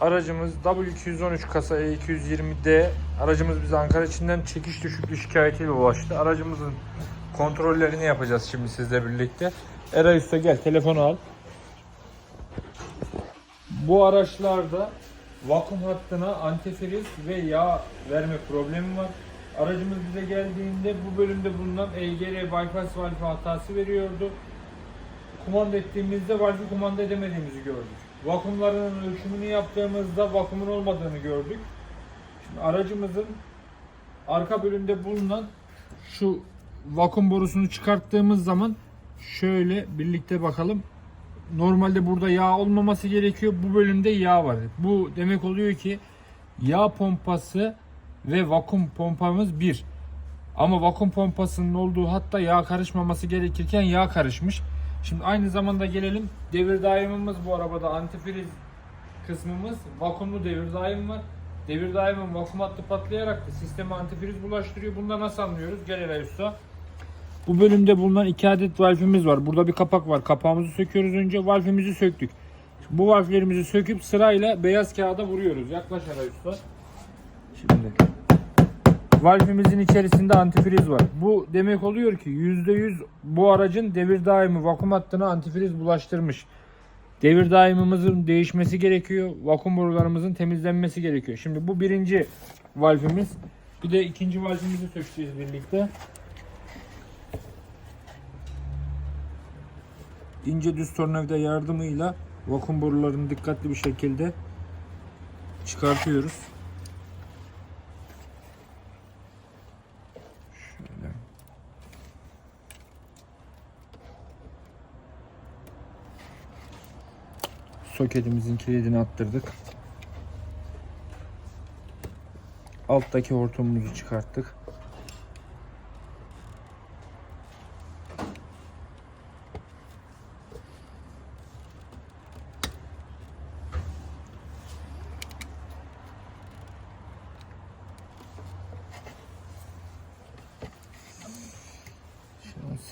Aracımız W213 kasa E220D. Aracımız bize Ankara içinden çekiş düşüklüğü şikayetiyle ulaştı. Aracımızın kontrollerini yapacağız şimdi sizle birlikte. Eray Usta gel telefonu al. Bu araçlarda vakum hattına antifriz ve yağ verme problemi var. Aracımız bize geldiğinde bu bölümde bulunan EGR bypass valfi hatası veriyordu. Kumanda ettiğimizde valfi kumanda edemediğimizi gördük. Vakumların ölçümünü yaptığımızda vakumun olmadığını gördük. Şimdi aracımızın arka bölümde bulunan şu vakum borusunu çıkarttığımız zaman şöyle birlikte bakalım. Normalde burada yağ olmaması gerekiyor. Bu bölümde yağ var. Bu demek oluyor ki yağ pompası ve vakum pompamız bir. Ama vakum pompasının olduğu hatta yağ karışmaması gerekirken yağ karışmış. Şimdi aynı zamanda gelelim devir daimimiz bu arabada antifriz kısmımız vakumlu devir daim var. Devir daimin vakum hattı patlayarak da sisteme antifriz bulaştırıyor. Bunda nasıl anlıyoruz? Gel Eray Usta. Bu bölümde bulunan iki adet valfimiz var. Burada bir kapak var. Kapağımızı söküyoruz önce. Valfimizi söktük. Bu valflerimizi söküp sırayla beyaz kağıda vuruyoruz. Yaklaş Eray Usta. Şimdi valfimizin içerisinde antifriz var. Bu demek oluyor ki %100 bu aracın devir daimi vakum hattına antifriz bulaştırmış. Devir daimimizin değişmesi gerekiyor. Vakum borularımızın temizlenmesi gerekiyor. Şimdi bu birinci valfimiz. Bir de ikinci valfimizi sökeceğiz birlikte. ince düz tornavida yardımıyla vakum borularını dikkatli bir şekilde çıkartıyoruz. Soketimizin kilidini attırdık. Alttaki hortumumuzu çıkarttık.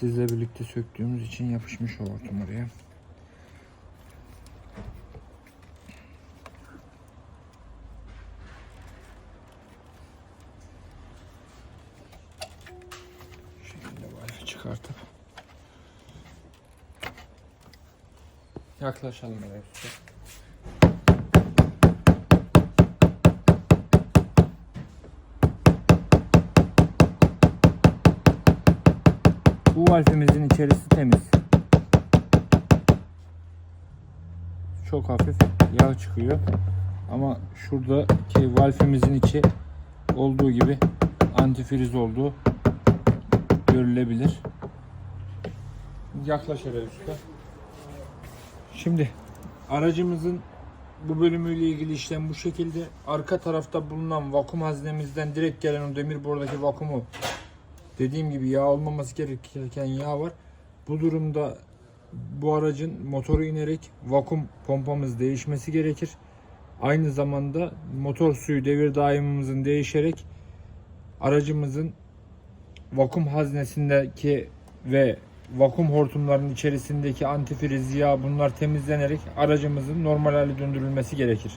Sizle birlikte söktüğümüz için yapışmış o hortum oraya. Şu şekilde valfi çıkartıp yaklaşalım usta. Bu valfimizin içerisi temiz. Çok hafif yağ çıkıyor. Ama şuradaki valfimizin içi olduğu gibi antifriz olduğu görülebilir. Yaklaş hele usta. Şimdi aracımızın bu bölümüyle ilgili işlem bu şekilde. Arka tarafta bulunan vakum haznemizden direkt gelen o demir bordaki vakumu Dediğim gibi yağ olmaması gerekirken yağ var. Bu durumda bu aracın motoru inerek vakum pompamız değişmesi gerekir. Aynı zamanda motor suyu devir daimimizin değişerek aracımızın vakum haznesindeki ve vakum hortumlarının içerisindeki antifriz yağ bunlar temizlenerek aracımızın normal hale döndürülmesi gerekir.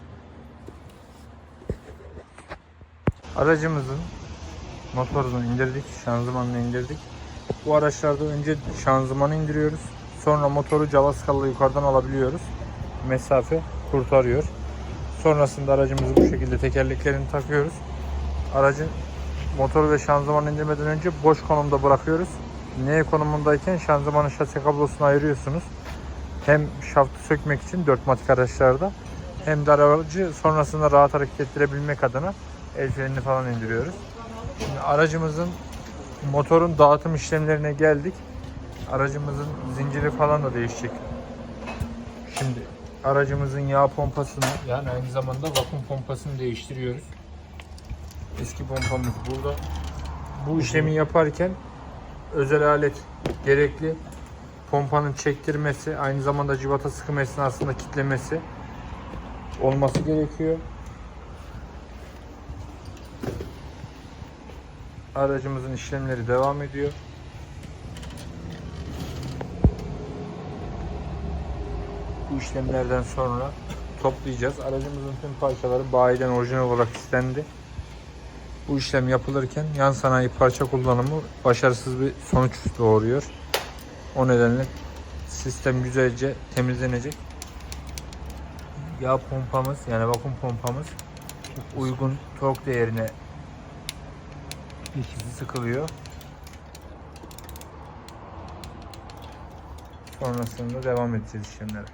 Aracımızın motorunu indirdik, şanzımanını indirdik. Bu araçlarda önce şanzımanı indiriyoruz. Sonra motoru cavaskalı yukarıdan alabiliyoruz. Mesafe kurtarıyor. Sonrasında aracımızı bu şekilde tekerleklerini takıyoruz. Aracın motoru ve şanzımanı indirmeden önce boş konumda bırakıyoruz. N konumundayken şanzımanın şase kablosunu ayırıyorsunuz. Hem şaftı sökmek için 4 matik araçlarda hem de aracı sonrasında rahat hareket ettirebilmek adına el frenini falan indiriyoruz. Şimdi aracımızın motorun dağıtım işlemlerine geldik. Aracımızın zinciri falan da değişecek. Şimdi aracımızın yağ pompasını yani aynı zamanda vakum pompasını değiştiriyoruz. Eski pompamız burada. Bu işlemi yaparken özel alet gerekli. Pompanın çektirmesi, aynı zamanda civata sıkım esnasında kitlemesi olması gerekiyor. Aracımızın işlemleri devam ediyor. Bu işlemlerden sonra toplayacağız. Aracımızın tüm parçaları bayiden orijinal olarak istendi. Bu işlem yapılırken yan sanayi parça kullanımı başarısız bir sonuç doğuruyor. O nedenle sistem güzelce temizlenecek. Yağ pompamız yani vakum pompamız uygun tork değerine sıkılıyor. Sonrasında devam edeceğiz işlemlere.